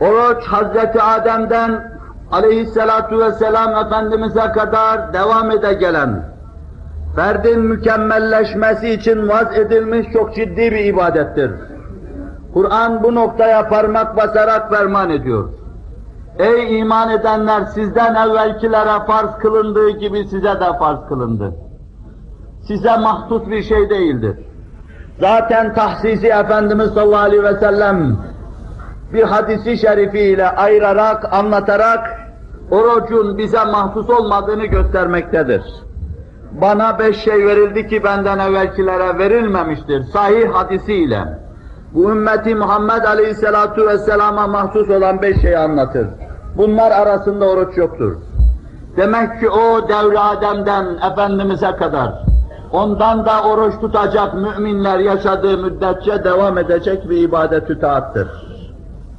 Oruç Hazreti Adem'den aleyhissalatu vesselam Efendimiz'e kadar devam ede gelen, ferdin mükemmelleşmesi için vaz edilmiş çok ciddi bir ibadettir. Kur'an bu noktaya parmak basarak ferman ediyor. Ey iman edenler sizden evvelkilere farz kılındığı gibi size de farz kılındı. Size mahsus bir şey değildir. Zaten tahsisi Efendimiz sallallahu aleyhi ve sellem bir hadisi şerifiyle ayırarak, anlatarak orucun bize mahsus olmadığını göstermektedir. Bana beş şey verildi ki benden evvelkilere verilmemiştir. Sahih hadisiyle. Bu ümmeti Muhammed Aleyhisselatu Vesselam'a mahsus olan beş şeyi anlatır. Bunlar arasında oruç yoktur. Demek ki o devri Adem'den Efendimiz'e kadar ondan da oruç tutacak müminler yaşadığı müddetçe devam edecek bir ibadet-ü taattır.